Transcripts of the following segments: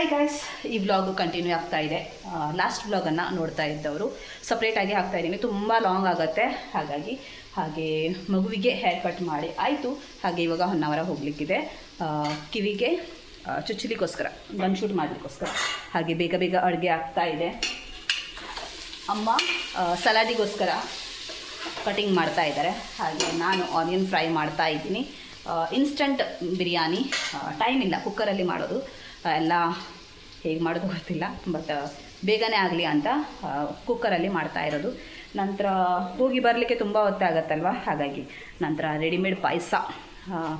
Hi guys ಈ vlog continue ಆಗ್ತಾ ಇದೆ. ಲಾಸ್ಟ್ ವ್ಲಾಗನ್ನು ನೋಡ್ತಾ ಇದ್ದವರು. ಸಪ್ರೇಟಾಗಿ ಹಾಕ್ತಾ ಇದ್ದೀನಿ. ತುಂಬ ಲಾಂಗ್ ಆಗುತ್ತೆ. ಹಾಗಾಗಿ ಹಾಗೆ ಮಗುವಿಗೆ ಹೇರ್ ಕಟ್ ಮಾಡಿ ಆಯಿತು. ಹಾಗೆ ಇವಾಗ ಒನ್ ಅವರ ಹೋಗಲಿಕ್ಕಿದೆ. ಕಿವಿಗೆ ಚುಚ್ಚಲಿಕ್ಕೋಸ್ಕರ ಗನ್ ಶೂಟ್ ಮಾಡಲಿಕ್ಕೋಸ್ಕರ. ಹಾಗೆ ಬೇಗ ಬೇಗ ಅಡುಗೆ ಆಗ್ತಾ ಇದೆ. ಅಮ್ಮ ಸಲಾಡಿಗೋಸ್ಕರ ಕಟಿಂಗ್ ಮಾಡ್ತಾ ಇದ್ದಾರೆ. ಹಾಗೆ ನಾನು ಆನಿಯನ್ ಫ್ರೈ ಮಾಡ್ತಾ ಇದ್ದೀನಿ. ಇನ್ಸ್ಟಂಟ್ ಬಿರಿಯಾನಿ ಟೈಮ್ ಇಲ್ಲ. ಕುಕ್ಕರಲ್ಲಿ ಮಾಡೋದು. ಎಲ್ಲ ಹೇಗೆ ಮಾಡೋದು ಗೊತ್ತಿಲ್ಲ ಬಟ್ ಬೇಗನೆ ಆಗಲಿ ಅಂತ ಕುಕ್ಕರಲ್ಲಿ ಮಾಡ್ತಾ ಇರೋದು. ನಂತರ ಹೋಗಿ ಬರಲಿಕ್ಕೆ ತುಂಬ ಹೊತ್ತಾಗತ್ತಲ್ವ ಹಾಗಾಗಿ ನಂತರ ರೆಡಿಮೇಡ್ ಪಾಯಸ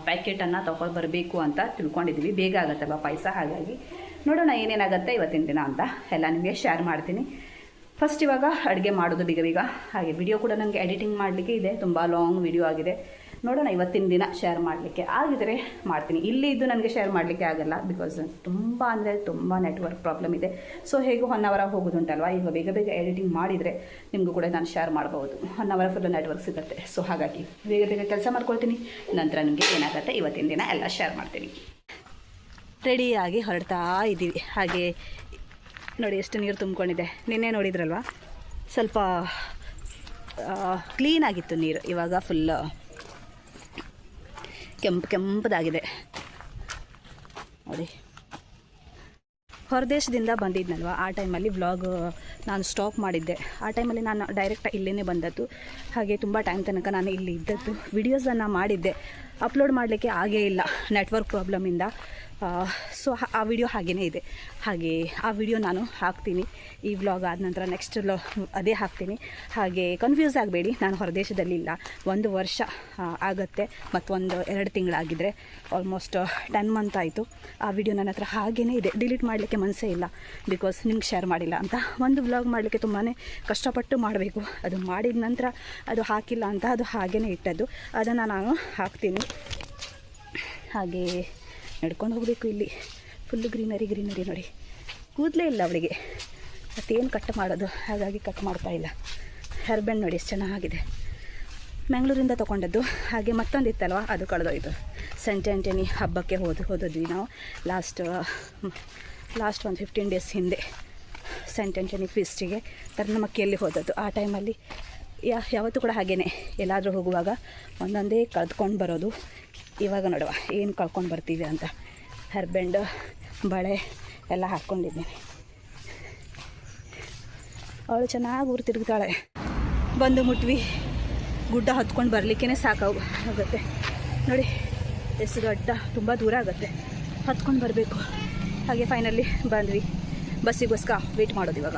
ಪ್ಯಾಕೆಟನ್ನು ತೊಗೊಂಡು ಬರಬೇಕು ಅಂತ ತಿಳ್ಕೊಂಡಿದ್ದೀವಿ ಬೇಗ ಆಗುತ್ತಲ್ವ ಪಾಯಸ? ಹಾಗಾಗಿ ನೋಡೋಣ ಏನೇನಾಗುತ್ತೆ ಇವತ್ತಿನ ದಿನ ಅಂತ ಎಲ್ಲ ನಿಮಗೆ ಶೇರ್ ಮಾಡ್ತೀನಿ. ಫಸ್ಟ್ ಇವಾಗ ಅಡುಗೆ ಮಾಡೋದು ಬೀಗ ಬೀಗ ಹಾಗೆ ವಿಡಿಯೋ ಕೂಡ ನನಗೆ ಎಡಿಟಿಂಗ್ ಮಾಡಲಿಕ್ಕೆ ಇದೆ. ತುಂಬ ಲಾಂಗ್ ವಿಡಿಯೋ ಆಗಿದೆ. ನೋಡೋಣ, ಇವತ್ತಿನ ದಿನ ಶೇರ್ ಮಾಡಲಿಕ್ಕೆ. ಆಗಿದ್ರೆ ಮಾಡ್ತೀನಿ. ಇಲ್ಲಿ ಇದು ನನಗೆ ಶೇರ್ ಮಾಡಲಿಕ್ಕೆ ಆಗಲ್ಲ ಬಿಕಾಸ್ ತುಂಬ ಅಂದರೆ ತುಂಬ ನೆಟ್ವರ್ಕ್ ಪ್ರಾಬ್ಲಮ್ ಇದೆ. ಸೊ ಹೇಗೂ ಒನ್ ಅವರ ಹೋಗೋದುಂಟಲ್ವ? ಈಗ ಬೇಗ ಬೇಗ ಎಡಿಟಿಂಗ್ ಮಾಡಿದರೆ ನಿಮಗೂ ಕೂಡ ನಾನು ಶೇರ್ ಮಾಡ್ಬೋದು. ಒನ್ ಅವರ್ ಫುಲ್ ನೆಟ್ವರ್ಕ್ ಸಿಗುತ್ತೆ. ಸೊ ಹಾಗಾಗಿ ಬೇಗ ಬೇಗ ಕೆಲಸ ಮಾಡ್ಕೊಳ್ತೀನಿ. ನಂತರ ನಿಮಗೆ ಏನಾಗುತ್ತೆ? ಇವತ್ತಿನ ದಿನ ಎಲ್ಲ ಶೇರ್ ಮಾಡ್ತೀನಿ. ರೆಡಿಯಾಗಿ ಹೊರಡ್ತಾ ಇದ್ದೀವಿ. ಹಾಗೆ ನೋಡಿ, ಎಷ್ಟು ನೀರು ತುಂಬಿಕೊಂಡಿದೆ. ನಿನ್ನೆ ನೋಡಿದ್ರಲ್ವ? ಸ್ವಲ್ಪ ಕ್ಲೀನಾಗಿತ್ತು ನೀರು. ಇವಾಗ ಫುಲ್ ಕೆಂಪು ಕೆಂಪದಾಗಿದೆ. ನೋಡಿ. ಹೊರದೇಶದಿಂದ ಬಂದಿದ್ನಲ್ವ? ಆ ಟೈಮಲ್ಲಿ ವ್ಲಾಗ್, ನಾನು ಸ್ಟಾಪ್ ಮಾಡಿದ್ದೆ. ಆ ಟೈಮಲ್ಲಿ ನಾನು ಡೈರೆಕ್ಟ್ ಇಲ್ಲೇ ಬಂದದ್ದು. ಹಾಗೆ ತುಂಬ ಟೈಮ್ ತನಕ ನಾನು ಇಲ್ಲಿ ಇದ್ದದ್ದು. ವಿಡಿಯೋಸನ್ನು ಮಾಡಿದ್ದೆ. ಅಪ್ಲೋಡ್ ಮಾಡಲಿಕ್ಕೆ ಆಗೇ ಇಲ್ಲ ನೆಟ್ವರ್ಕ್ ಪ್ರಾಬ್ಲಮಿಂದ ಸೊ ಆ ವಿಡಿಯೋ ಹಾಗೇ ಇದೆ. ಹಾಗೆ ಆ ವಿಡಿಯೋ ನಾನು ಹಾಕ್ತೀನಿ. ಈ ವ್ಲಾಗ್ ಆದ ನಂತರ ನೆಕ್ಸ್ಟ್ ಅದೇ ಹಾಕ್ತೀನಿ. ಹಾಗೆ ಕನ್ಫ್ಯೂಸ್ ಆಗಬೇಡಿ, ನಾನು ಹೊರದೇಶದಲ್ಲಿ ಇಲ್ಲ. ಒಂದು ವರ್ಷ ಆಗುತ್ತೆ ಮತ್ತೊಂದು ಎರಡು ತಿಂಗಳಾಗಿದ್ದರೆ ಆಲ್ಮೋಸ್ಟ್ ಟೆನ್ ಮಂತ್ ಆಯಿತು. ಆ ವಿಡಿಯೋ ನನ್ನ ಹತ್ರ ಹಾಗೇ ಇದೆ. ಡಿಲೀಟ್ ಮಾಡಲಿಕ್ಕೆ ಮನಸ್ಸೇ ಇಲ್ಲ. ಬಿಕಾಸ್ ನಿಮ್ಗೆ ಶೇರ್ ಮಾಡಿಲ್ಲ ಅಂತ. ಒಂದು ವ್ಲಾಗ್ ಮಾಡಲಿಕ್ಕೆ ತುಂಬಾ ಕಷ್ಟಪಟ್ಟು ಮಾಡಬೇಕು. ಅದು ಮಾಡಿದ ನಂತರ ಅದು ಹಾಕಿಲ್ಲ ಅಂತ ಅದು ಹಾಗೇ ಇಟ್ಟದ್ದು. ಅದನ್ನು ನಾನು ಹಾಕ್ತೀನಿ. ಹಾಗೆ ನಡ್ಕೊಂಡು ಹೋಗಬೇಕು ಇಲ್ಲಿ. ಫುಲ್ಲು ಗ್ರೀನರಿ ಗ್ರೀನರಿ ನೋಡಿ. ಕೂದಲೇ ಇಲ್ಲ ಅವಳಿಗೆ. ಮತ್ತೇನು ಕಟ್ ಮಾಡೋದು? ಹಾಗಾಗಿ ಕಟ್ ಮಾಡ್ತಾ ಇಲ್ಲ. ಹೇರ್ ನೋಡಿ ಎಷ್ಟು ಚೆನ್ನಾಗಿದೆ. ಮಂಗಳೂರಿಂದ ತೊಗೊಂಡದ್ದು. ಹಾಗೆ ಮತ್ತೊಂದು ಇತ್ತಲ್ವ ಅದು ಕಳೆದೋಯ್ತು. ಸೆಂಟ್ ಆ್ಯಂಟನಿ ಹಬ್ಬಕ್ಕೆ ಹೋದು, ಹೋದದ್ವಿ ನಾವು. ಲಾಸ್ಟ್ ಲಾಸ್ಟ್ ಒಂದು ಫಿಫ್ಟೀನ್ ಡೇಸ್ ಹಿಂದೆ ಸೆಂಟ್ ಆ್ಯಂಟನಿ ಫೀಸ್ಟಿಗೆ ತರ್ನಮಕ್ಕಿಯಲ್ಲಿ ಹೋದದ್ದು. ಆ ಟೈಮಲ್ಲಿ ಯಾ, ಯಾವತ್ತೂ ಕೂಡ ಹಾಗೇ ಎಲ್ಲಾದರೂ ಹೋಗುವಾಗ ಒಂದೊಂದೇ ಕಳೆದ್ಕೊಂಡು ಬರೋದು. ಇವಾಗ ನೋಡುವ, ಏನು ಕಳ್ಕೊಂಡು ಬರ್ತೀವಿ ಅಂತ. ಹರ್ಬೆಂಡ್, ಬಳೆ ಎಲ್ಲ ಹಾಕ್ಕೊಂಡಿದ್ದೀನಿ ಅವಳು ಚೆನ್ನಾಗಿ ಊರು ತಿರುಗ್ತಾಳೆ ಬಂದು ಮುಟ್ವಿ. ಗುಡ್ಡ ಹತ್ಕೊಂಡು ಬರಲಿಕ್ಕೇ ಸಾಕು ಆಗುತ್ತೆ. ನೋಡಿ ಎಷ್ಟು ದೊಡ್ಡ, ತುಂಬ ದೂರ ಆಗುತ್ತೆ. ಹತ್ಕೊಂಡು ಬರಬೇಕು. ಹಾಗೆ ಫೈನಲಿ ಬಂದ್ವಿ. ಬಸ್ಸಿಗೋಸ್ಕರ ವೇಟ್ ಮಾಡೋದು ಇವಾಗ.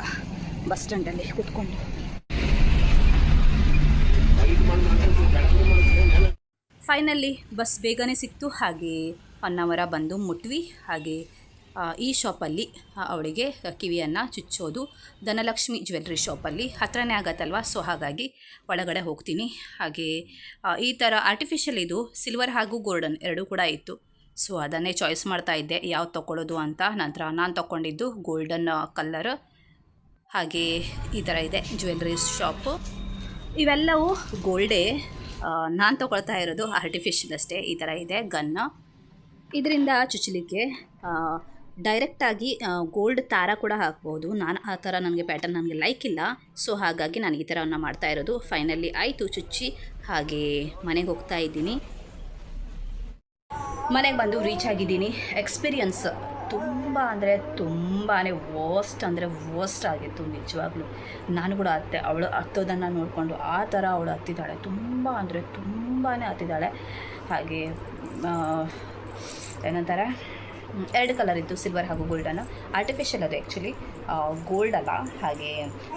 ಬಸ್ ಸ್ಟ್ಯಾಂಡಲ್ಲಿ ಕೂತ್ಕೊಂಡು. ಫೈನಲಿ ಬಸ್ ಬೇಗನೆ ಸಿಕ್ತು. ಹಾಗೆ ಹೊನ್ನಾವರ ಬಂದು ಮುಟ್ವಿ. ಹಾಗೆ ಈ ಶಾಪಲ್ಲಿ ಅವಳಿಗೆ ಕಿವಿಯನ್ನು ಚುಚ್ಚೋದು. ಧನಲಕ್ಷ್ಮಿ ಜ್ಯುವೆಲ್ರಿ ಶಾಪಲ್ಲಿ ಹತ್ರನೇ ಆಗತ್ತಲ್ವ? ಸೊ ಹಾಗಾಗಿ ಒಳಗಡೆ ಹೋಗ್ತೀನಿ. ಹಾಗೆ ಈ ಥರ ಆರ್ಟಿಫಿಷಿಯಲ್ ಇದು ಸಿಲ್ವರ್ ಹಾಗೂ ಗೋಲ್ಡನ್ ಎರಡೂ ಕೂಡ ಇತ್ತು. ಸೊ ಅದನ್ನೇ ಚಾಯ್ಸ್ ಮಾಡ್ತಾ ಇದ್ದೆ. ಯಾವ್ದು ತೊಗೊಳ್ಳೋದು ಅಂತ. ನಂತರ ನಾನು ತೊಗೊಂಡಿದ್ದು ಗೋಲ್ಡನ್ ಕಲ್ಲರ್ ಹಾಗೆ, ಈ ಥರ ಇದೆ ಜ್ಯುವೆಲ್ರಿ ಶಾಪು ಇವೆಲ್ಲವೂ ಗೋಲ್ಡೇ ನಾನು ತೊಗೊಳ್ತಾ ಇರೋದು ಆರ್ಟಿಫಿಷಿಯಲ್ ಅಷ್ಟೇ, ಈ ಥರ ಇದೆ ಗನ್ನು ಇದರಿಂದ ಚುಚ್ಚಲಿಕ್ಕೆ ಡೈರೆಕ್ಟಾಗಿ ಗೋಲ್ಡ್ ತಾರ ಕೂಡ ಹಾಕ್ಬೋದು. ನಾನು, ಆ ಥರ ನನಗೆ ಪ್ಯಾಟರ್ನ್ ನನಗೆ ಲೈಕ್ ಇಲ್ಲ. ಸೊ ಹಾಗಾಗಿ ನಾನು ಈ ಥರವನ್ನು ಮಾಡ್ತಾ ಇರೋದು. ಫೈನಲಿ ಆಯಿತು ಚುಚ್ಚಿ, ಹಾಗೆ ಮನೆಗೆ ಹೋಗ್ತಾ ಇದ್ದೀನಿ. ಮನೆಗೆ ಬಂದು ರೀಚ್ ಆಗಿದ್ದೀನಿ. ಎಕ್ಸ್ಪೀರಿಯನ್ಸ್ ತುಂಬ ಅಂದರೆ ತುಂಬಾ ವರ್ಸ್ಟ್ ಅಂದರೆ ವರ್ಸ್ಟ್ ಆಗಿತ್ತು ನಿಜವಾಗ್ಲೂ. ನಾನು ಕೂಡ ಅತ್ತೆ, ಅವಳು ಹತ್ತೋದನ್ನು ನೋಡಿಕೊಂಡು ಆ ಥರ ಅವಳು ಹತ್ತಿದ್ದಾಳೆ. ತುಂಬ ಅಂದರೆ ತುಂಬಾ ಹತ್ತಿದ್ದಾಳೆ. ಹಾಗೆ ಏನಂತಾರೆ? ಎರಡು ಕಲರ್ ಇತ್ತು ಸಿಲ್ವರ್ ಹಾಗೂ ಗೋಲ್ಡನ್ನು ಆರ್ಟಿಫಿಷಿಯಲ್ ಅದು ಆ್ಯಕ್ಚುಲಿ ಗೋಲ್ಡ್ ಅಲ್ಲ. ಹಾಗೆ,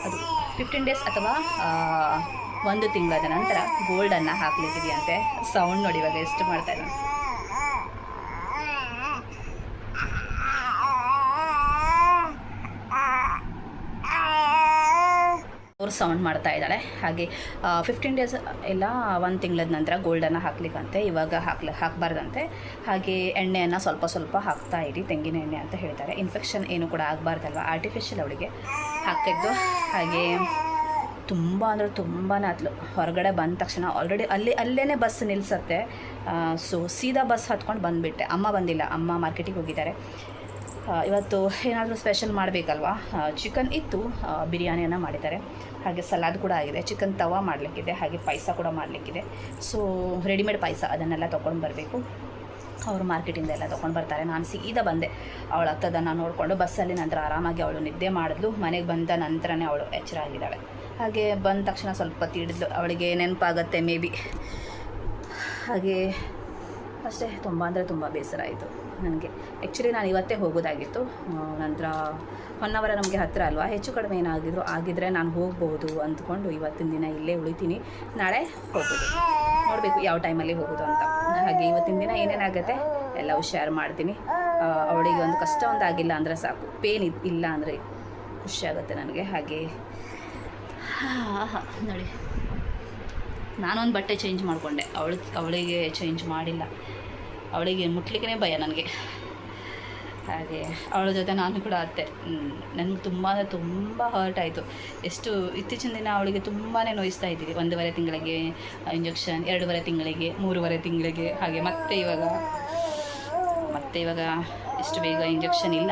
ಅದು ಫಿಫ್ಟೀನ್ ಡೇಸ್ ಅಥವಾ ಒಂದು ತಿಂಗಳಾದ ನಂತರ ಗೋಲ್ಡನ್ನು ಹಾಕ್ಲಿಕ್ಕಿದೆಯಂತೆ. ಸೌಂಡ್ ನೋಡಿ ಇವಾಗ ಎಷ್ಟು ಮಾಡ್ತಾ ಅವ್ರು ಸೌಂಡ್ ಮಾಡ್ತಾ ಇದ್ದಾಳೆ. ಹಾಗೆ ಫಿಫ್ಟೀನ್ ಡೇಸ್ ಎಲ್ಲ ಒಂದು ತಿಂಗಳದ ನಂತರ ಗೋಲ್ಡನ್ನು ಹಾಕ್ಲಿಕ್ಕಂತೆ, ಇವಾಗ ಹಾಕ್ಲಿ, ಹಾಕಬಾರ್ದಂತೆ. ಹಾಗೆ ಎಣ್ಣೆಯನ್ನು ಸ್ವಲ್ಪ ಸ್ವಲ್ಪ ಹಾಕ್ತಾ ಇರಿ, ತೆಂಗಿನ ಎಣ್ಣೆ ಅಂತ ಹೇಳ್ತಾರೆ. ಇನ್ಫೆಕ್ಷನ್ ಏನು ಕೂಡ ಆಗಬಾರ್ದಲ್ವ? ಆರ್ಟಿಫಿಷಿಯಲ್ ಅವಳಿಗೆ ಹಾಕಿದ್ದು ಹಾಗೆ, ತುಂಬ ಅಂದರೆ ತುಂಬಾ ಹತ್ಲು ಹೊರಗಡೆ ಬಂದ ತಕ್ಷಣ ಆಲ್ರೆಡಿ ಅಲ್ಲಿ ಅಲ್ಲೇ ಬಸ್ ನಿಲ್ಲಿಸತ್ತೆ ಸೊ ಸೀದಾ ಬಸ್ ಹತ್ಕೊಂಡು ಬಂದುಬಿಟ್ಟೆ. ಅಮ್ಮ ಬಂದಿಲ್ಲ. ಅಮ್ಮ ಮಾರ್ಕೆಟಿಗೆ ಹೋಗಿದ್ದಾರೆ. ಇವತ್ತು ಏನಾದರೂ ಸ್ಪೆಷಲ್ ಮಾಡಬೇಕಲ್ವಾ? ಚಿಕನ್ ಇತ್ತು ಬಿರಿಯಾನಿಯನ್ನು ಮಾಡಿದ್ದಾರೆ. ಹಾಗೆ ಸಲಾದ್ ಕೂಡ ಆಗಿದೆ. ಚಿಕನ್ ತವಾ ಮಾಡಲಿಕ್ಕಿದೆ, ಹಾಗೆ ಪಾಯಸ ಕೂಡ ಮಾಡಲಿಕ್ಕಿದೆ. ಸೊ ರೆಡಿಮೇಡ್ ಪಾಯಸ ಅದನ್ನೆಲ್ಲ ತೊಗೊಂಡು ಬರಬೇಕು. ಅವರು ಮಾರ್ಕೆಟಿಂದ ಎಲ್ಲ ತೊಗೊಂಡು ಬರ್ತಾರೆ. ನಾನು ಸೀದಾ ಬಂದೆ. ಅವಳು ಹತ್ತದನ್ನು ನೋಡಿಕೊಂಡು ಬಸ್ಸಲ್ಲಿ ನಂತರ ಆರಾಮಾಗಿ ಅವಳು ನಿದ್ದೆ ಮಾಡಿದ್ಲು. ಮನೆಗೆ ಬಂದ ನಂತರನೇ ಅವಳು ಎಚ್ಚರ ಆಗಿದ್ದಾಳೆ. ಹಾಗೆ ಬಂದ ತಕ್ಷಣ ಸ್ವಲ್ಪ ತಿಳಿದ್ಲು. ಅವಳಿಗೆ ನೆನಪಾಗತ್ತೆ ಮೇ ಬಿ ಹಾಗೆ ಅಷ್ಟೇ. ತುಂಬ ಅಂದರೆ ತುಂಬ ಬೇಸರ ಆಯಿತು. ನನಗೆ. ಆ್ಯಕ್ಚುಲಿ ನಾನು ಇವತ್ತೇ ಹೋಗೋದಾಗಿತ್ತು. ನಂತರ ಒನ್ ಅವರ ನಮಗೆ ಹತ್ತಿರ ಅಲ್ವಾ? ಹೆಚ್ಚು ಕಡಿಮೆ ಏನಾಗಿದ್ರು ಆಗಿದ್ದರೆ ನಾನು ಹೋಗ್ಬೋದು ಅಂದ್ಕೊಂಡು ಇವತ್ತಿನ ದಿನ ಇಲ್ಲೇ ಉಳಿತೀನಿ. ನಾಳೆ ಹೋಗೋದು ನೋಡಬೇಕು ಯಾವ ಟೈಮಲ್ಲಿ ಹೋಗೋದು ಅಂತ. ಹಾಗೆ ಇವತ್ತಿನ ದಿನ ಏನೇನಾಗುತ್ತೆ ಎಲ್ಲವೂ ಶೇರ್ ಮಾಡ್ತೀನಿ. ಅವಳಿಗೆ ಒಂದು ಕಷ್ಟ ಒಂದು ಆಗಿಲ್ಲ ಅಂದರೆ ಸಾಕು. ಪೇನ್ ಇಲ್ಲ ಅಂದರೆ ಖುಷಿಯಾಗುತ್ತೆ ನನಗೆ. ಹಾಗೆ ನೋಡಿ. ನಾನೊಂದು ಬಟ್ಟೆ ಚೇಂಜ್ ಮಾಡಿಕೊಂಡೆ. ಅವಳಿಗೆ ಅವಳಿಗೆ ಚೇಂಜ್ ಮಾಡಿಲ್ಲ. ಅವಳಿಗೆ ಮುಟ್ಲಿಕ್ಕೆ ಭಯ ನನಗೆ. ಹಾಗೆ ಅವಳ ಜೊತೆ ನಾನು ಕೂಡ ಅತ್ತೆ. ನನಗೆ ತುಂಬ ಅಂದರೆ ತುಂಬ ಹರ್ಟ್ ಆಯಿತು. ಎಷ್ಟು, ಇತ್ತೀಚಿನ ದಿನ ಅವಳಿಗೆ ತುಂಬಾ ನೋಯಿಸ್ತಾ ಇದ್ದೀವಿ. ಒಂದೂವರೆ ತಿಂಗಳಿಗೆ ಇಂಜೆಕ್ಷನ್ ಎರಡೂವರೆ ತಿಂಗಳಿಗೆ, ಮೂರುವರೆ ತಿಂಗಳಿಗೆ, ಹಾಗೆ ಮತ್ತೆ ಇವಾಗ ಮತ್ತೆ ಇವಾಗ ಇಷ್ಟು ಬೇಗ ಇಂಜೆಕ್ಷನ್ ಇಲ್ಲ.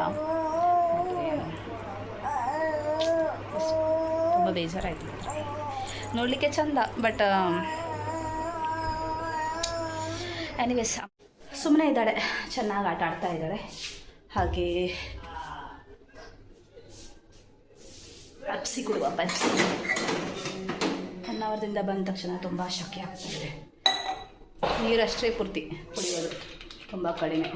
ತುಂಬ ಬೇಜಾರಾಯಿತು. ನೋಡಲಿಕ್ಕೆ ಚಂದ ಬಟ್ ಎನಿವೇಸ್ ಸುಮ್ಮನೆ ಇದ್ದಾಳೆ. ಚೆನ್ನಾಗಿ ಆಟ ಆಡ್ತಾ ಇದ್ದಾಳೆ ಹಾಗೆ ಪೆಪ್ಸಿ ಕೊಡುವ ಪೆಪ್ಸಿ ಹೊನ್ನಾವರದಿಂದ ಬಂದ ತಕ್ಷಣ ತುಂಬ ಶಕೆ ಆಗ್ತಾ ಇದೆ. ನೀರಷ್ಟೇ ಪೂರ್ತಿ ಕುಡಿಯೋದು ತುಂಬ ಕಡಿಮೆ.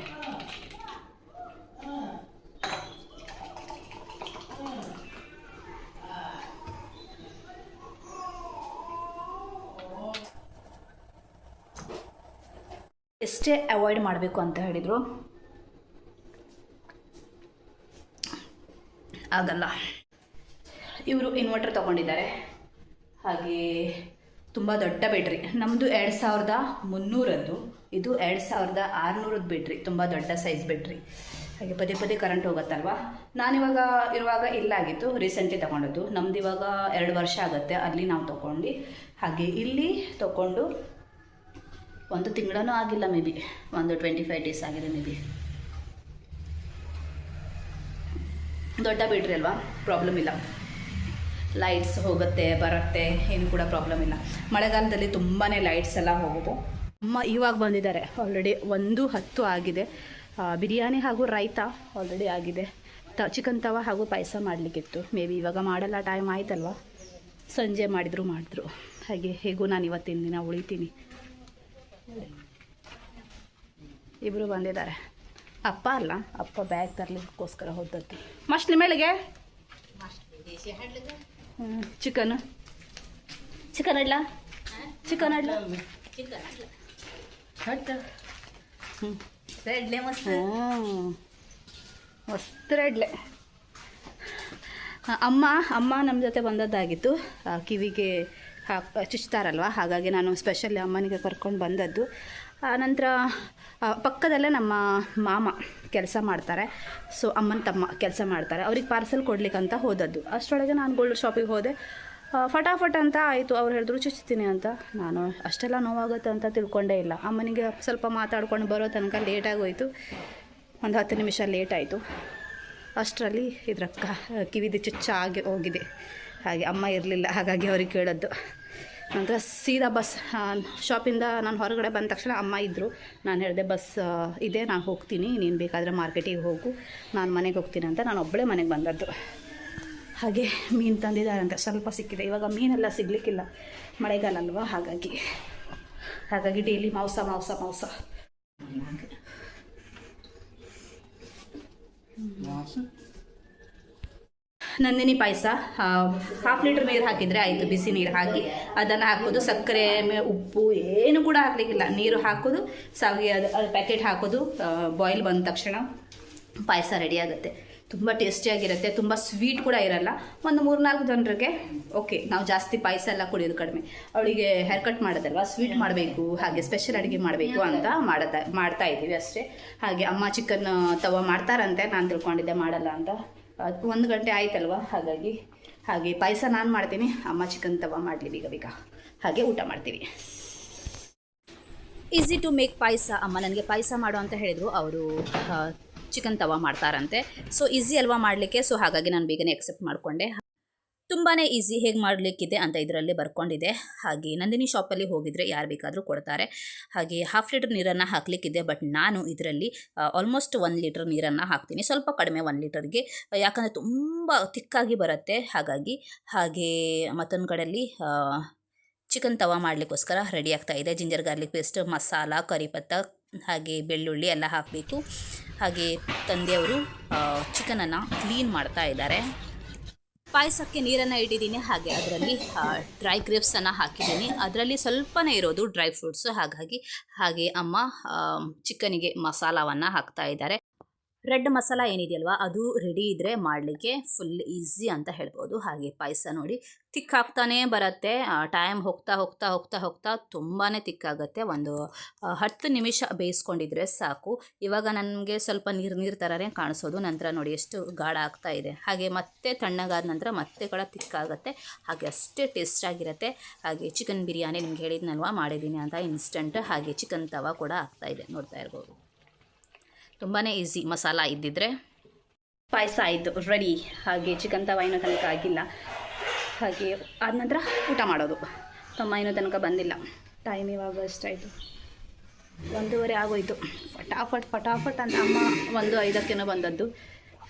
ಎಷ್ಟೇ ಅವಾಯ್ಡ್ ಮಾಡಬೇಕು ಅಂತ ಹೇಳಿದರು. ಆಗಲ್ಲ ಇವರು ಇನ್ವರ್ಟರ್ ತಗೊಂಡಿದ್ದಾರೆ. ಹಾಗೆ ತುಂಬ ದೊಡ್ಡ ಬ್ಯಾಟ್ರಿ ನಮ್ಮದು ಎರಡು ಸಾವಿರದ ಮುನ್ನೂರದ್ದು. ಇದು ಎರಡು ಸಾವಿರದ ಆರುನೂರದ್ದು ಬ್ಯಾಟ್ರಿ ತುಂಬ ದೊಡ್ಡ ಸೈಜ್ ಬ್ಯಾಟ್ರಿ ಹಾಗೆ ಪದೇ ಪದೇ ಕರೆಂಟ್ ಹೋಗುತ್ತಲ್ವಾ? ನಾನಿವಾಗ ಇರುವಾಗ ಇಲ್ಲ ಆಗಿತ್ತು. ರೀಸೆಂಟ್ಲಿ ತೊಗೊಂಡದ್ದು. ನಮ್ದು ಇವಾಗ ಎರಡು ವರ್ಷ ಆಗುತ್ತೆ. ಅಲ್ಲಿ ನಾವು ತೊಗೊಂಡು. ಹಾಗೆ ಇಲ್ಲಿ ತೊಗೊಂಡು ಒಂದು ತಿಂಗಳೂ ಆಗಿಲ್ಲ ಮೇ ಬಿ. ಒಂದು ಟ್ವೆಂಟಿ ಫೈವ್ ಡೇಸ್ ಆಗಿದೆ ಮೇ ಬಿ. ದೊಡ್ಡ ಬ್ಯಾಟ್ರಿ ಅಲ್ವಾ? ಪ್ರಾಬ್ಲಮ್ ಇಲ್ಲ. ಲೈಟ್ಸ್ ಹೋಗುತ್ತೆ, ಬರುತ್ತೆ, ಏನು ಕೂಡ ಪ್ರಾಬ್ಲಮ್ ಇಲ್ಲ. ಮಳೆಗಾಲದಲ್ಲಿ ತುಂಬಾ ಲೈಟ್ಸ್ ಎಲ್ಲ ಹೋಗೋದು. ಅಮ್ಮ ಇವಾಗ ಬಂದಿದ್ದಾರೆ. ಆಲ್ರೆಡಿ ಒಂದು ಹತ್ತು ಆಗಿದೆ. ಬಿರಿಯಾನಿ ಹಾಗೂ ರೈತ ಆಲ್ರೆಡಿ ಆಗಿದೆ. ತ ಚಿಕನ್ ತವ ಹಾಗೂ ಪಾಯಸ ಮಾಡಲಿಕ್ಕಿತ್ತು. ಮೇ ಬಿ ಇವಾಗ ಮಾಡಲ್ಲ ಟೈಮ್ ಆಯ್ತಲ್ವಾ? ಸಂಜೆ ಮಾಡಿದ್ರು ಮಾಡಿದ್ರು. ಹಾಗೆ ಹೇಗೂ ನಾನು ಇವತ್ತಿನ ದಿನ ಉಳಿತೀನಿ. ಇಬ್ಬರು ಬಂದಿದ್ದಾರೆ. ಅಪ್ಪ ಅಲ್ಲ? ಅಪ್ಪ ಬ್ಯಾಗ್ ತರಲಿಕ್ಕೋಸ್ಕರ ಹೋದದ್ದು. ಮಸ್ಲಿ ಮೇಳಿಗೆ? ಚಿಕನ್. ಚಿಕನ್ ಇಡ್ಲ ಚಿಕನ್ ಇಡ್ಲ ಹ್ಞೂ ಹ್ಞೂ ಮಸ್ತ್ ರೆಡ್ಲೆ. ಅಮ್ಮ ಅಮ್ಮ ನಮ್ಮ ಜೊತೆ ಬಂದದ್ದಾಗಿತ್ತು. ಕಿವಿಗೆ ಹಾಕ್ ಚುಚ್ತಾರಲ್ವ? ಹಾಗಾಗಿ ನಾನು ಸ್ಪೆಷಲಿ ಅಮ್ಮನಿಗೆ ಕರ್ಕೊಂಡು ಬಂದದ್ದು. ಆ, ನಂತರ ಪಕ್ಕದಲ್ಲೇ ನಮ್ಮ ಮಾಮ ಕೆಲಸ ಮಾಡ್ತಾರೆ. ಸೊ ಅಮ್ಮನ ತಮ್ಮ ಕೆಲಸ ಮಾಡ್ತಾರೆ. ಅವ್ರಿಗೆ ಪಾರ್ಸೆಲ್ ಕೊಡ್ಲಿಕ್ಕಂತ ಹೋದದ್ದು. ಅಷ್ಟರೊಳಗೆ ನಾನು ಗೋಲ್ಡ್ ಶಾಪಿಗೆ ಹೋದೆ. ಫಟಾಫಟ್ ಅಂತ ಆಯಿತು. ಅವ್ರು ಹೇಳಿದ್ರು, ಚುಚ್ತೀನಿ ಅಂತ. ನಾನು ಅಷ್ಟೆಲ್ಲ ನೋವಾಗುತ್ತೆ ಅಂತ ತಿಳ್ಕೊಂಡೇ ಇಲ್ಲ. ಅಮ್ಮನಿಗೆ ಸ್ವಲ್ಪ ಮಾತಾಡ್ಕೊಂಡು ಬರೋ ತನಕ ಲೇಟಾಗೋಯಿತು ಒಂದು ಹತ್ತು ನಿಮಿಷ ಲೇಟ್ ಆಯಿತು. ಅಷ್ಟರಲ್ಲಿ ಇದರ ಕಿವಿದು ಚುಚ್ಚ ಆಗಿ ಹೋಗಿದೆ. ಹಾಗೆ ಅಮ್ಮ ಇರಲಿಲ್ಲ, ಹಾಗಾಗಿ ಅವ್ರಿಗೆ ಕೇಳದ್ದು. ನಂತರ ಸೀದಾ ಬಸ್ ಶಾಪಿಂದ ನಾನು ಹೊರಗಡೆ ಬಂದ ತಕ್ಷಣ ಅಮ್ಮ ಇದ್ದರು ನಾನು ಹೇಳಿದೆ, ಬಸ್ ಇದೆ, ನಾನು ಹೋಗ್ತೀನಿ, ನೀನು ಬೇಕಾದರೆ ಮಾರ್ಕೆಟಿಗೆ ಹೋಗು. ನಾನು ಮನೆಗೆ ಹೋಗ್ತೀನಿ ಅಂತ ನಾನು ಒಬ್ಬಳೇ ಮನೆಗೆ ಬಂದದ್ದು. ಹಾಗೆ ಮೀನು ಅಂತ ಸ್ವಲ್ಪ ಸಿಕ್ಕಿದೆ. ಇವಾಗ ಮೀನೆಲ್ಲ ಸಿಗಲಿಕ್ಕಿಲ್ಲ. ಮಳೆಗಾಲ ಅಲ್ವಾ, ಹಾಗಾಗಿ ಹಾಗಾಗಿ ಡೈಲಿ ಮಾಂಸ ಮಾಂಸ. ಮಾಂಸ? ನಂದಿನಿ ಪಾಯಸ ಹಾಫ್ ಲೀಟ್ರ್ ನೀರು ಹಾಕಿದರೆ ಆಯಿತು, ಬಿಸಿ ನೀರು ಹಾಕಿ. ಅದನ್ನು ಹಾಕೋದು, ಸಕ್ಕರೆ ಉಪ್ಪು, ಏನು ಕೂಡ ಹಾಕಲಿಕ್ಕಿಲ್ಲ. ನೀರು ಹಾಕೋದು, ಸಾವಿಗೆ ಅದು ಪ್ಯಾಕೆಟ್ ಹಾಕೋದು ಬಾಯ್ಲ್ ಬಂದ ತಕ್ಷಣ ಪಾಯಸ ರೆಡಿ ಆಗುತ್ತೆ. ತುಂಬ ಟೇಸ್ಟಿಯಾಗಿರುತ್ತೆ ತುಂಬ ಸ್ವೀಟ್ ಕೂಡ ಇರಲ್ಲ. ಒಂದು ಮೂರು ನಾಲ್ಕು ಜನರಿಗೆ ಓಕೆ ನಾವು ಜಾಸ್ತಿ ಪಾಯಸ ಎಲ್ಲ ಕುಡಿಯೋದು ಕಡಿಮೆ. ಅವಳಿಗೆ ಹೇರ್ ಕಟ್ ಮಾಡೋದಲ್ವ? ಸ್ವೀಟ್ ಮಾಡಬೇಕು, ಹಾಗೆ ಸ್ಪೆಷಲ್ ಅಡುಗೆ ಮಾಡಬೇಕು ಅಂತ ಮಾಡತಾ ಮಾಡ್ತಾ ಇದ್ದೀವಿ ಅಷ್ಟೇ. ಹಾಗೆ ಅಮ್ಮ ಚಿಕನ್ ತವ ಮಾಡ್ತಾರಂತೆ, ನಾನು ತಿಳ್ಕೊಂಡಿದ್ದೆ, ಮಾಡಲ್ಲ ಅಂತ. ಒಂದು ಗಂಟೆ ಆಯ್ತಲ್ವಾ? ಹಾಗಾಗಿ, ಹಾಗೆ ಪಾಯಸ ನಾನು ಮಾಡ್ತೀನಿ. ಅಮ್ಮ ಚಿಕನ್ ತವ ಮಾಡಲಿ ಬೀಗ ಬೀಗ. ಹಾಗೆ ಊಟ ಮಾಡ್ತೀವಿ. ಈಸಿ ಟು ಮೇಕ್ ಪಾಯಸ. ಅಮ್ಮ ನನಗೆ ಪಾಯಸ ಮಾಡು ಅಂತ ಹೇಳಿದರು. ಅವರು ಚಿಕನ್ ತವ ಮಾಡ್ತಾರಂತೆ. ಸೊ ಈಸಿ ಅಲ್ವಾ ಮಾಡಲಿಕ್ಕೆ? ಸೊ ಹಾಗಾಗಿ ನಾನು ಬೇಗನೆ ಎಕ್ಸೆಪ್ಟ್ ಮಾಡಿಕೊಂಡೆ. ತುಂಬಾ ಈಸಿ ಹೇಗೆ ಮಾಡಲಿಕ್ಕಿದೆ ಅಂತ ಇದರಲ್ಲಿ ಬರ್ಕೊಂಡಿದೆ. ಹಾಗೆ ನಂದಿನಿ ಶಾಪಲ್ಲಿ ಹೋಗಿದರೆ ಯಾರು ಬೇಕಾದರೂ ಕೊಡ್ತಾರೆ. ಹಾಗೆ ಹಾಫ್ ಲೀಟರ್ ನೀರನ್ನು ಹಾಕಲಿಕ್ಕಿದೆ ಬಟ್ ನಾನು ಇದರಲ್ಲಿ ಆಲ್ಮೋಸ್ಟ್ ಒಂದು ಲೀಟರ್ ನೀರನ್ನು ಹಾಕ್ತೀನಿ. ಸ್ವಲ್ಪ ಕಡಿಮೆ ಒಂದು ಲೀಟರ್ಗೆ ಯಾಕಂದರೆ ತುಂಬ ತಿಕ್ಕಾಗಿ ಬರುತ್ತೆ. ಹಾಗಾಗಿ, ಹಾಗೆ ಮತ್ತೊಂದು ಕಡೆಯಲ್ಲಿ ಚಿಕನ್ ತವಾ ಮಾಡಲಿಕ್ಕೋಸ್ಕರ ರೆಡಿ ಆಗ್ತಾ ಇದೆ. ಜಿಂಜರ್ ಗಾರ್ಲಿಕ್ ಪೇಸ್ಟ್ ಮಸಾಲ, ಕರಿಪತ್ತ, ಹಾಗೆ ಬೆಳ್ಳುಳ್ಳಿ ಎಲ್ಲ ಹಾಕಬೇಕು. ಹಾಗೆ ತಂದೆಯವರು ಚಿಕನನ್ನು ಕ್ಲೀನ್ ಮಾಡ್ತಾ ಇದ್ದಾರೆ. ಪಾಯಸಕ್ಕೆ ನೀರನ್ನು ಇಟ್ಟಿದ್ದೀನಿ. ಹಾಗೆ ಅದರಲ್ಲಿ ಡ್ರೈ ಗ್ರೇಪ್ಸನ್ನು ಹಾಕಿದ್ದೀನಿ. ಅದರಲ್ಲಿ ಸ್ವಲ್ಪನೇ ಇರೋದು ಡ್ರೈ ಫ್ರೂಟ್ಸು ಹಾಗಾಗಿ ಹಾಗೆ ಅಮ್ಮ ಚಿಕನಿಗೆ ಮಸಾಲವನ್ನು ಹಾಕ್ತಾ ಇದ್ದಾರೆ. ರೆಡ್ ಮಸಾಲ ಏನಿದೆಯಲ್ವಾ, ಅದು ರೆಡಿ ಇದ್ದರೆ ಮಾಡಲಿಕ್ಕೆ ಫುಲ್ ಈಸಿ ಅಂತ ಹೇಳ್ಬೋದು. ಹಾಗೆ ಪಾಯಸ ನೋಡಿ ತಿಕ್ಕಾಗ್ತಾನೇ ಬರುತ್ತೆ. ಟೈಮ್ ಹೋಗ್ತಾ ಹೋಗ್ತಾ ಹೋಗ್ತಾ ಹೋಗ್ತಾ ತುಂಬಾ ತಿಕ್ಕಾಗುತ್ತೆ ಒಂದು ಹತ್ತು ನಿಮಿಷ ಬೇಯಿಸ್ಕೊಂಡಿದ್ರೆ ಸಾಕು. ಇವಾಗ ನನಗೆ ಸ್ವಲ್ಪ ನೀರು ನೀರು ಥರನೇ ಕಾಣಿಸೋದು. ನಂತರ ನೋಡಿ ಎಷ್ಟು ಗಾಢ ಆಗ್ತಾ ಇದೆ. ಹಾಗೆ ಮತ್ತೆ ತಣ್ಣಗಾದ ನಂತರ ಮತ್ತೆ ಕೂಡ ತಿಕ್ಕಾಗುತ್ತೆ ಹಾಗೆ ಅಷ್ಟೇ ಟೇಸ್ಟಾಗಿರುತ್ತೆ ಹಾಗೆ ಚಿಕನ್ ಬಿರಿಯಾನಿ ನಿಮ್ಗೆ ಹೇಳಿದ್ನಲ್ವಾ, ಮಾಡಿದ್ದೀನಿ ಅಂತ ಇನ್ಸ್ಟಂಟ್ ಹಾಗೆ ಚಿಕನ್ ತವಾ ಕೂಡ ಆಗ್ತಾ ಇದೆ ನೋಡ್ತಾ ಇರ್ಬೋದು. ತುಂಬಾ ಈಸಿ ಮಸಾಲ ಇದ್ದಿದ್ರೆ. ಪಾಯಸ ಆಯಿತು ರೆಡಿ ಹಾಗೆ ಚಿಕನ್ ತವ ಏನೋ ತನಕ ಆಗಿಲ್ಲ. ಹಾಗೆ ಆದ ನಂತರ ಊಟ ಮಾಡೋದು. ತಮ್ಮ ಏನೋ ತನಕ ಬಂದಿಲ್ಲ. ಟೈಮ್ ಇವಾಗ ಎಷ್ಟಾಯಿತು ಒಂದೂವರೆ ಆಗೋಯ್ತು. ಫಟಾಫಟ್ ಫಟಾಫಟ್ ಅಂತ ಅಮ್ಮ ಒಂದು ಐದಕ್ಕೇನೋ ಬಂದದ್ದು.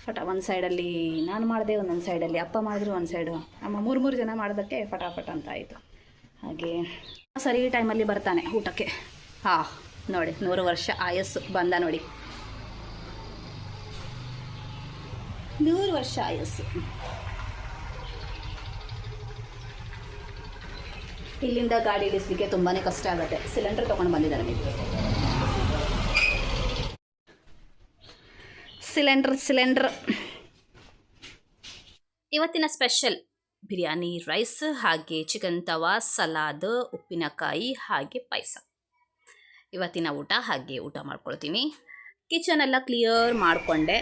ಫಟ, ಒಂದು ಸೈಡಲ್ಲಿ ನಾನು ಮಾಡಿದೆ, ಒಂದೊಂದು ಸೈಡಲ್ಲಿ ಅಪ್ಪ ಮಾಡಿದ್ರು, ಒಂದು ಸೈಡು ಅಮ್ಮ ಮೂರು ಮೂರು ಜನ ಮಾಡೋದಕ್ಕೆ ಫಟಾಫಟ್ ಅಂತ ಆಯಿತು. ಹಾಗೆ ಸರಿ ಟೈಮಲ್ಲಿ ಬರ್ತಾನೆ ಊಟಕ್ಕೆ. ಹಾಂ, ನೋಡಿ, ನೂರು ವರ್ಷ ಆಯಸ್ಸು ಬಂದ ನೋಡಿ. ನೂರು ವರ್ಷ ಆಯಸ್ಸು. ಇಲ್ಲಿಂದ ಗಾಡಿ ಇಳಿಸ್ಲಿಕ್ಕೆ ತುಂಬಾ ಕಷ್ಟ ಆಗುತ್ತೆ. ಸಿಲಿಂಡರ್ ತಗೊಂಡು ಬಂದಿದ್ದಾರೆ ಸಿಲಿಂಡರ್ ಸಿಲಿಂಡರ್. ಇವತ್ತಿನ ಸ್ಪೆಷಲ್ ಬಿರಿಯಾನಿ ರೈಸ್ ಹಾಗೆ ಚಿಕನ್ ತವಾ ಸಲಾದ್ ಉಪ್ಪಿನಕಾಯಿ ಹಾಗೆ ಪಾಯಸ. ಇವತ್ತಿನ ಊಟ ಹಾಗೆ ಊಟ ಮಾಡ್ಕೊಳ್ತೀನಿ. ಕಿಚನ್ ಎಲ್ಲ ಕ್ಲಿಯರ್ ಮಾಡಿಕೊಂಡೆ,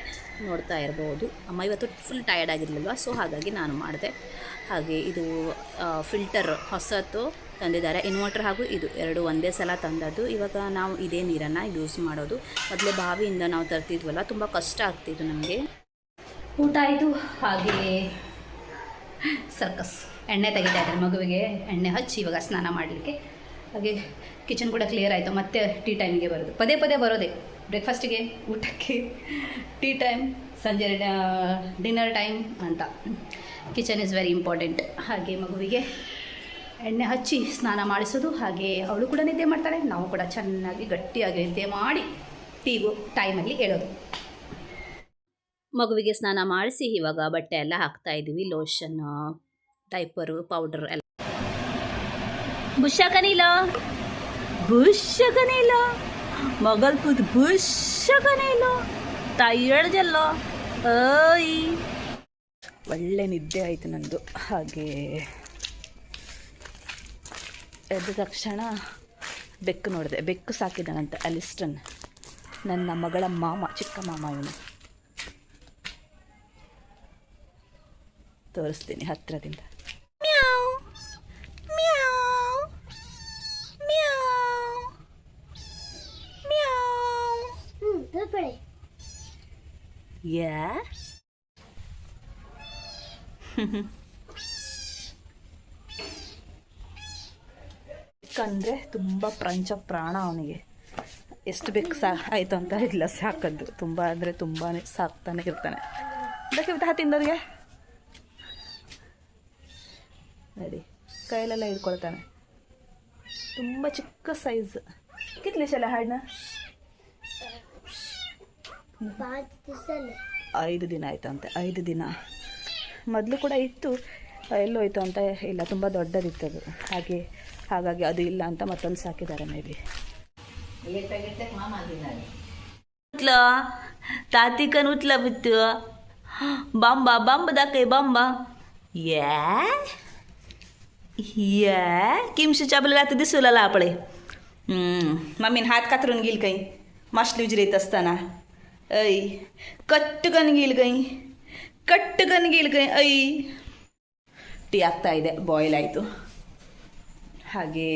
ನೋಡ್ತಾ ಇರ್ಬೋದು. ಅಮ್ಮ ಇವತ್ತು ಫುಲ್ ಟಯರ್ಡ್ ಆಗಿರಲಿಲ್ವ ಸೊ ಹಾಗಾಗಿ ನಾನು ಮಾಡಿದೆ. ಹಾಗೆ ಇದು ಫಿಲ್ಟರ್ ಹೊಸತು ತಂದಿದ್ದಾರೆ. ಇನ್ವರ್ಟರ್ ಹಾಗೂ ಇದು ಎರಡು ಒಂದೇ ಸಲ ತಂದದ್ದು. ಇವಾಗ ನಾವು ಇದೇ ನೀರನ್ನು ಯೂಸ್ ಮಾಡೋದು. ಮೊದಲೇ ಬಾವಿಯಿಂದ ನಾವು ತರ್ತಿದ್ವಲ್ಲ, ತುಂಬ ಕಷ್ಟ ಆಗ್ತಿತ್ತು ನಮಗೆ. ಊಟ ಆಯಿತು, ಹಾಗೆ ಸರ್ಕಸ್ ಎಣ್ಣೆ ತೆಗಿತಾ ಇದ್ದಾರೆ. ಮಗುವಿಗೆ ಎಣ್ಣೆ ಹಚ್ಚಿ ಇವಾಗ ಸ್ನಾನ ಮಾಡಲಿಕ್ಕೆ. ಹಾಗೆ ಕಿಚನ್ ಕೂಡ ಕ್ಲಿಯರ್ ಆಯಿತು. ಮತ್ತೆ ಟೀ ಟೈಮ್ಗೆ ಬರೋದು. ಪದೇ ಪದೇ ಬರೋದೇ. ಬ್ರೇಕ್ಫಾಸ್ಟಿಗೆ ಊಟಕ್ಕೆ ಟೀ ಟೈಮ್ ಸಂಜೆ ಡಿನ್ನರ್ ಟೈಮ್ ಅಂತ. ಕಿಚನ್ ಇಸ್ ವೆರಿ ಇಂಪಾರ್ಟೆಂಟ್ ಹಾಗೆ ಮಗುವಿಗೆ ಎಣ್ಣೆ ಹಚ್ಚಿ ಸ್ನಾನ ಮಾಡಿಸೋದು, ಹಾಗೆ ಅವಳು ಕೂಡ ನಿದ್ದೆ ಮಾಡ್ತಾಳೆ, ನಾವು ಕೂಡ ಚೆನ್ನಾಗಿ ಗಟ್ಟಿಯಾಗಿ ನಿದ್ದೆ ಮಾಡಿ ಟೀಗು ಟೈಮಲ್ಲಿ ಹೇಳೋದು. ಮಗುವಿಗೆ ಸ್ನಾನ ಮಾಡಿಸಿ, ಇವಾಗ ಬಟ್ಟೆ ಎಲ್ಲ ಹಾಕ್ತಾ ಇದ್ದೀವಿ ಲೋಷನ್ ಡೈಪರು ಪೌಡರ್ ಎಲ್ಲ. ಬುಷಕನಿಲ ಬುಷಕನಿಲ ಮಗಲ್ ಪುದ್ ಬುಷಕನಿಲ ತಾಯಿ ಹೇಳ್ದಲ್ಲ? ಓಯ್. ಒಳ್ಳೆ ನಿದ್ದೆ ಆಯಿತು ನಂದು. ಹಾಗೆ. ಎದ್ದ ತಕ್ಷಣ ಬೆಕ್ಕು ನೋಡಿದೆ. ಬೆಕ್ಕು ಸಾಕಿದ್ದಾನಂತೆ ಅಲಿಸ್ಟನ್. ನನ್ನ ಮಗಳ ಮಾಮ, ಚಿಕ್ಕ ಮಾಮ ಇವನು. ತೋರಿಸ್ತೀನಿ ಹತ್ತಿರದಿಂದ. ಯಾ ಕಂದ್ರೆ ತುಂಬ ಪ್ರಂಚ ಪ್ರಾಣ ಅವನಿಗೆ. ಎಷ್ಟು ಬೇಕು ಸಾ, ಆಯಿತು ಅಂತ. ಇಲ್ಲ, ಸಾಕದ್ದು. ತುಂಬ ಅಂದರೆ ತುಂಬಾ ಸಾಕ್ತಾನೆ ಇರ್ತಾನೆ. ಬೇಕಿರ್ತಾ ತಿಂದವ್ರಿಗೆ? ನೋಡಿ. ಕೈಯಲ್ಲೆಲ್ಲ ಹಿಡ್ಕೊಳ್ತಾನೆ. ತುಂಬ ಚಿಕ್ಕ ಸೈಜ್ ಕಿತ್ಲಿಶಲ್ಲ ಹಾಡನ್ನ ಐದು ದಿನ ಆಯಿತು ಅಂತೆ ಐದು ದಿನ ಮೊದಲು ಕೂಡ ಇತ್ತು ಎಲ್ಲೋಯ್ತು ಅಂತ ಇಲ್ಲ ತುಂಬ ದೊಡ್ಡದಿತ್ತು ಅದು ಹಾಗೆ ಹಾಗಾಗಿ ಅದು ಇಲ್ಲ ಅಂತ ಮತ್ತೊಂದು ಸಾಕಿದ್ದಾರೆ ಮೇ ಬಿ ಉತ್ಲ ತಾತಿಕನ್ ಉತ್ಲ ಬಿತ್ತು ಬಾಂಬ ಬಾಂಬ दाखय ಬಾಂಬ या या किमशीच्या आपल्याला आता दिसू लागला आपले मम्मीन हात कातरून गेल काही मासली उजरीत असताना ऐ ಕಟ್ಟಗನ್ ಗೀಲ್ಗೈ ಕಟ್ಟಗನ್ ಗೀಲ್ಗೈ ಐ. ಟೀ ಆಗ್ತಾ ಇದೆ ಬಾಯ್ಲ್ ಆಯಿತು. ಹಾಗೆ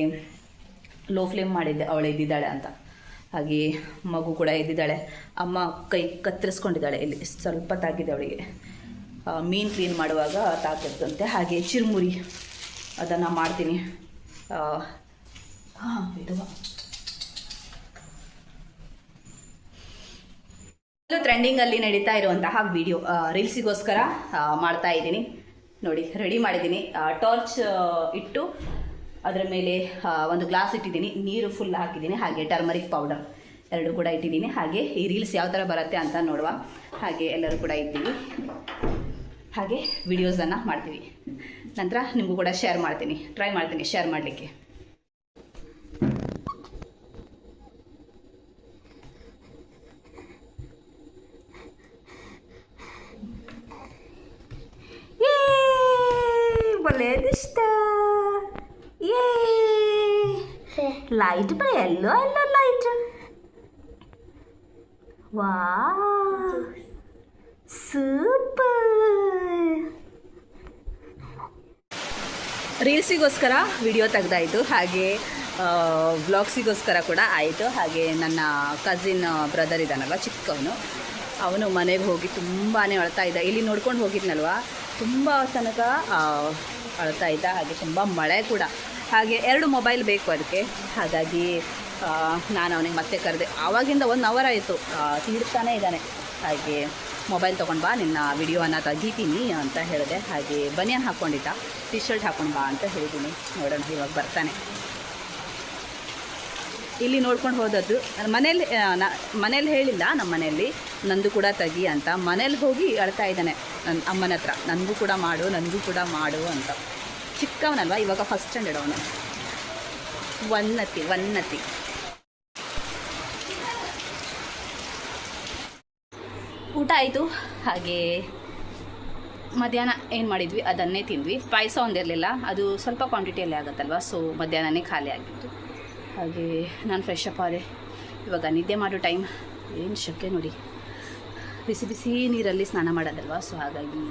ಲೋ ಫ್ಲೇಮ್ ಮಾಡಿದ್ದೆ, ಅವಳು ಎದ್ದಿದ್ದಾಳೆ ಅಂತ. ಹಾಗೆ ಮಗು ಕೂಡ ಎದ್ದಿದ್ದಾಳೆ. ಅಮ್ಮ ಕೈ ಕತ್ತರಿಸ್ಕೊಂಡಿದ್ದಾಳೆ, ಇಲ್ಲಿ ಸ್ವಲ್ಪ ತಾಗಿದೆ ಅವಳಿಗೆ. ಮೀನು ಕ್ಲೀನ್ ಮಾಡುವಾಗ ತಾಕಿರ್ತಂತೆ ಹಾಗೆ ಚಿರುಮುರಿ, ಅದನ್ನು ಮಾಡ್ತೀನಿ. ಹಾಂ ಇದು ಟ್ರೆಂಡಿಂಗಲ್ಲಿ ನಡೀತಾ ಇರುವಂತಹ ವಿಡಿಯೋ ರೀಲ್ಸಿಗೋಸ್ಕರ ಮಾಡ್ತಾ ಇದ್ದೀನಿ. ನೋಡಿ ರೆಡಿ ಮಾಡಿದ್ದೀನಿ. ಟಾರ್ಚ್ ಇಟ್ಟು ಅದರ ಮೇಲೆ ಒಂದು ಗ್ಲಾಸ್ ಇಟ್ಟಿದ್ದೀನಿ. ನೀರು ಫುಲ್ ಹಾಕಿದ್ದೀನಿ. ಹಾಗೆ ಟರ್ಮರಿಕ್ ಪೌಡರ್ ಎರಡು ಕೂಡ ಇಟ್ಟಿದ್ದೀನಿ. ಹಾಗೆ ಈ ರೀಲ್ಸ್ ಯಾವ ಥರ ಬರುತ್ತೆ ಅಂತ ನೋಡುವ. ಹಾಗೆ ಎಲ್ಲರೂ ಕೂಡ ಇದ್ದೀವಿ. ಹಾಗೆ ವಿಡಿಯೋಸನ್ನು ಮಾಡ್ತೀವಿ. ನಂತರ ನಿಮಗೂ ಕೂಡ ಶೇರ್ ಮಾಡ್ತೀನಿ. ಟ್ರೈ ಮಾಡ್ತೀನಿ ಶೇರ್ ಮಾಡಲಿಕ್ಕೆ. ಲೈಟ್ ಬರೀ ಎಲ್ಲೋ ಎಲ್ಲೋ ಲೈಟ್ ವಾ ಸೂಪರ್ ರೀಲ್ಸಿಗೋಸ್ಕರ ವಿಡಿಯೋ ತೆಗ್ದಾಯಿತು. ಹಾಗೆ ವ್ಲಾಗ್ಸಿಗೋಸ್ಕರ ಕೂಡ ಆಯಿತು. ಹಾಗೆ ನನ್ನ ಕಸಿನ್ ಬ್ರದರ್ ಇದ್ದಾನಲ್ವ, ಚಿಕ್ಕವನು. ಅವನು ಮನೆಗೆ ಹೋಗಿ ತುಂಬಾ ಅಳ್ತಾ ಇದ್ದ. ಇಲ್ಲಿ ನೋಡ್ಕೊಂಡು ಹೋಗಿದ್ನಲ್ವ? ತುಂಬ ತನಕ ಅಳ್ತಾ ಇದ್ದ. ಹಾಗೆ ತುಂಬ ಮಳೆ ಕೂಡ. ಹಾಗೆ ಎರಡು ಮೊಬೈಲ್ ಬೇಕು ಅದಕ್ಕೆ. ಹಾಗಾಗಿ ನಾನು ಅವನಿಗೆ ಮತ್ತೆ ಕರೆದೆ. ಆವಾಗಿಂದ ಒಂದು ಅವರ್ ಆಯಿತು. ತೀಡ್ತಾನೇ ಇದ್ದಾನೆ. ಹಾಗೆ ಮೊಬೈಲ್ ತೊಗೊಂಡು ಬಾ, ನಿನ್ನ ವಿಡಿಯೋನ ತೆಗಿತೀನಿ ಅಂತ ಹೇಳಿದೆ. ಹಾಗೆ ಬನಿಯನ್ ಹಾಕ್ಕೊಂಡಿದ್ದ ಟಿ ಶರ್ಟ್ ಹಾಕೊಂಡು ಬಾ ಅಂತ ಹೇಳಿದ್ದೀನಿ ನೋಡೋಣ, ಇವಾಗ ಬರ್ತಾನೆ. ಇಲ್ಲಿ ನೋಡ್ಕೊಂಡು ಹೋದದ್ದು, ಮನೇಲಿ ನಾ, ಮನೇಲಿ ಹೇಳಿಲ್ಲ ನಮ್ಮ ಮನೆಯಲ್ಲಿ ನಂದು ಕೂಡ ತೆಗಿ ಅಂತ. ಮನೇಲಿ ಹೋಗಿ ಅಳ್ತಾ ಇದ್ದಾನೆ. ನನ್ನ ಅಮ್ಮನ ಹತ್ರ ನನಗೂ ಕೂಡ ಮಾಡು ನನಗೂ ಕೂಡ ಮಾಡು ಅಂತ. ಚಿಕ್ಕವನಲ್ವ? ಇವಾಗ ಫಸ್ಟ್ ಸ್ಟ್ಯಾಂಡರ್ಡ್ ಅವನು. ಒನ್ನತಿ ಒನ್ನತಿ. ಊಟ ಆಯಿತು. ಹಾಗೆ ಮಧ್ಯಾಹ್ನ ಏನು ಮಾಡಿದ್ವಿ? ಅದನ್ನೇ ತಿಂದ್ವಿ. ಪಾಯಸ ಒಂದಿರಲಿಲ್ಲ. ಅದು ಸ್ವಲ್ಪ ಕ್ವಾಂಟಿಟಿಯಲ್ಲಿ ಆಗುತ್ತಲ್ವ? ಸೊ ಮಧ್ಯಾಹ್ನನೇ ಖಾಲಿ ಆಗಿತ್ತು. ಹಾಗೆ ನಾನು ಫ್ರೆಶ್ ಅಪ್ ಆದೆ. ಇವಾಗ ನಿದ್ದೆ ಮಾಡೋ ಟೈಮ್ ಏನು ಶಕ್ಕೆ ನೋಡಿ. ಬಿಸಿ ಬಿಸಿ ನೀರಲ್ಲಿ ಸ್ನಾನ ಮಾಡೋದಲ್ವ? ಸೊ ಹಾಗಾಗಿ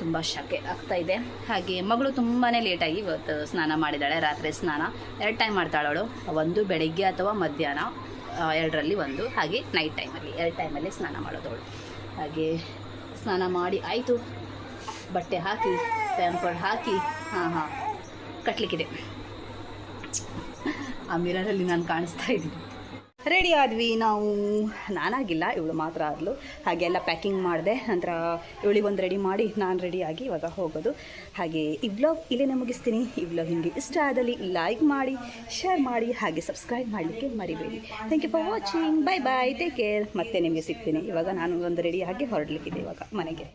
ತುಂಬ ಶಕೆ ಆಗ್ತಾ ಇದೆ. ಹಾಗೆ ಮಗಳು ತುಂಬಾ ಲೇಟಾಗಿ ಇವತ್ತು ಸ್ನಾನ ಮಾಡಿದ್ದಾಳೆ ರಾತ್ರಿ ಸ್ನಾನ. ಎರಡು ಟೈಮ್ ಮಾಡ್ತಾಳವಳು ಒಂದು ಬೆಳಗ್ಗೆ ಅಥವಾ ಮಧ್ಯಾಹ್ನ ಎರಡರಲ್ಲಿ ಒಂದು. ಹಾಗೆ ನೈಟ್ ಟೈಮಲ್ಲಿ ಎರಡು ಟೈಮಲ್ಲಿ ಸ್ನಾನ ಮಾಡೋದವಳು ಹಾಗೆ ಸ್ನಾನ ಮಾಡಿ ಆಯಿತು. ಬಟ್ಟೆ ಹಾಕಿ ಪ್ಯಾಂಪರ್ ಹಾಕಿ, ಹಾಂ ಹಾಂ ಕಟ್ಟಲಿಕ್ಕಿದೆ ಆ ಮಿರರಲ್ಲಿ ನಾನು ಕಾಣಿಸ್ತಾ ಇದ್ದೀನಿ. ರೆಡಿ ಆದ್ವಿ. ನಾವು ನಾನಾಗಿಲ್ಲ, ಇವಳು ಮಾತ್ರ ಆದಳು ಹಾಗೆಲ್ಲ ಪ್ಯಾಕಿಂಗ್ ಮಾಡಿದೆ. ನಂತರ ಇವಳಿಗೆ ಒಂದು ರೆಡಿ ಮಾಡಿ ನಾನು ರೆಡಿಯಾಗಿ ಇವಾಗ ಹೋಗೋದು. ಹಾಗೆ ಈ ವ್ಲಾಗ್ ಇಲ್ಲೇ ಮುಗಿಸ್ತೀನಿ. ಈ ವ್ಲಾಗ್ ನಿಮಗೆ ಇಷ್ಟ ಆದಲ್ಲಿ ಲೈಕ್ ಮಾಡಿ ಶೇರ್ ಮಾಡಿ, ಹಾಗೆ ಸಬ್ಸ್ಕ್ರೈಬ್ ಮಾಡಲಿಕ್ಕೆ ಮರಿಬೇಡಿ. Thank you for watching bye bye take care ಮತ್ತೆ ನಿಮಗೆ ಸಿಗ್ತೀನಿ. ಇವಾಗ ನಾನು ಒಂದು ರೆಡಿಯಾಗಿ ಹೊರಡಲಿಕ್ಕಿದೆ ಇವಾಗ ಮನೆಗೆ.